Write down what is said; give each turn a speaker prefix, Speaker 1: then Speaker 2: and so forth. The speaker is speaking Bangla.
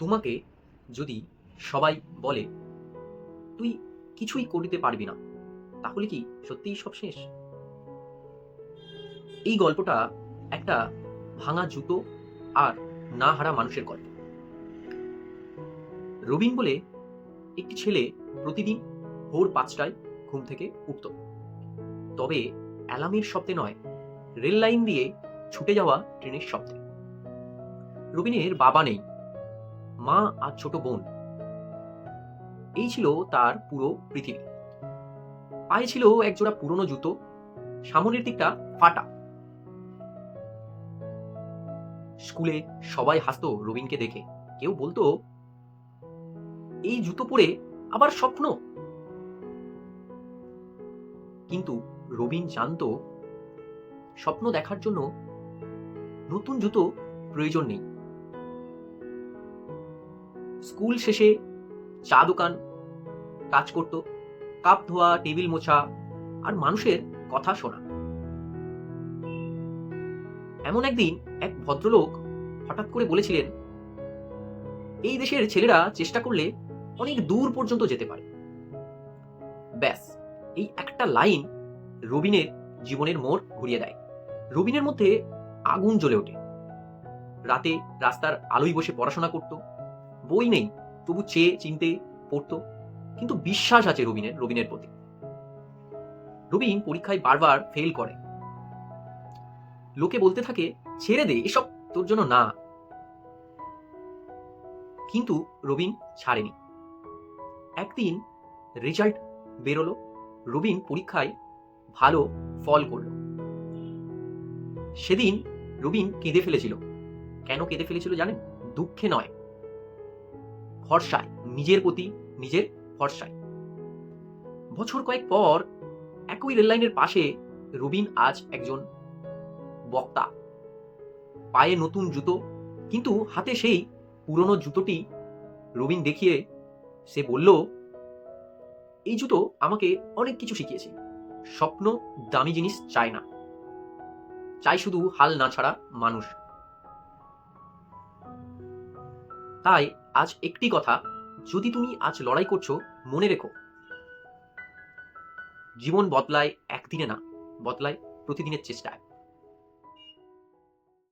Speaker 1: তোমাকে যদি সবাই বলে, তুই কিছুই করিতে পারবি না, তাহলে কি সত্যিই সব শেষ? এই গল্পটা একটা ভাঙা জুতো আর না হারা মানুষের গল্প। রবিন বলে একটি ছেলে প্রতিদিন ভোর পাঁচটায় ঘুম থেকে উঠত। তবে অ্যালার্মের শব্দে নয় রেল লাইন দিয়ে ছুটে যাওয়া ট্রেনের শব্দে। রবিনের বাবা নেই মা আর ছোট বোন। এই ছিল তার পুরো পৃথিবী। পায়ে ছিল একজোড়া পুরনো জুতো, সামনের দিকটা ফাটা। স্কুলে সবাই হাসতো রবিনকে দেখে। কেউ বলতো, এই জুতো পরে আবার স্বপ্ন? কিন্তু রবিন জানতো, স্বপ্ন দেখার জন্য নতুন জুতো প্রয়োজন নেই। স্কুল শেষে চা দোকান, কাজ করত, কাপ ধোয়া, টেবিল মোছা আর মানুষের কথা শোনা। এমন একদিন এক ভদ্রলোক হঠাৎ করে বলেছিলেন, এই দেশের ছেলেরা চেষ্টা করলে অনেক দূর পর্যন্ত যেতে পারে। ব্যাস, এই একটা লাইন রবিনের জীবনের মোড় ঘুরিয়ে দেয়। রবিনের মধ্যে আগুন জ্বলে ওঠে। রাতে রাস্তার আলোয় বসে পড়াশোনা করত বই নেই, তবু চেয়ে চিনতে পড়তো। কিন্তু বিশ্বাস আছে রবিনের রবিনের প্রতি। রবিন পরীক্ষায় বারবার ফেল করে। লোকে বলতে থাকে, ছেড়ে দে, এসব তোর জন্য না। কিন্তু রবিন ছাড়েনি। একদিন রেজাল্ট বেরোলো, রবিন পরীক্ষায় ভালো ফল করল। সেদিন রবিন কেঁদে ফেলেছিল। কেন কেঁদে ফেলেছিল জানেন? দুঃখে নয়। ভরসায়, নিজের প্রতি নিজের ভরসায়। বছর কয়েক পর একই রেললাইনের পাশে রবিন আজ একজন বক্তা। পায়ে নতুন জুতো, কিন্তু হাতে সেই পুরনো জুতোটি রবিন দেখিয়ে সে বলল, এই জুতো আমাকে অনেক কিছু শিখিয়েছে। স্বপ্ন দামি জিনিস চায় না। চাই শুধু হাল না ছাড়া মানুষ। তাই আজ একটি কথা যদি তুমি আজ লড়াই করছ, মনে রেখো। জীবন বদলায় একদিনে না, বদলায় প্রতিদিনের চেষ্টায়।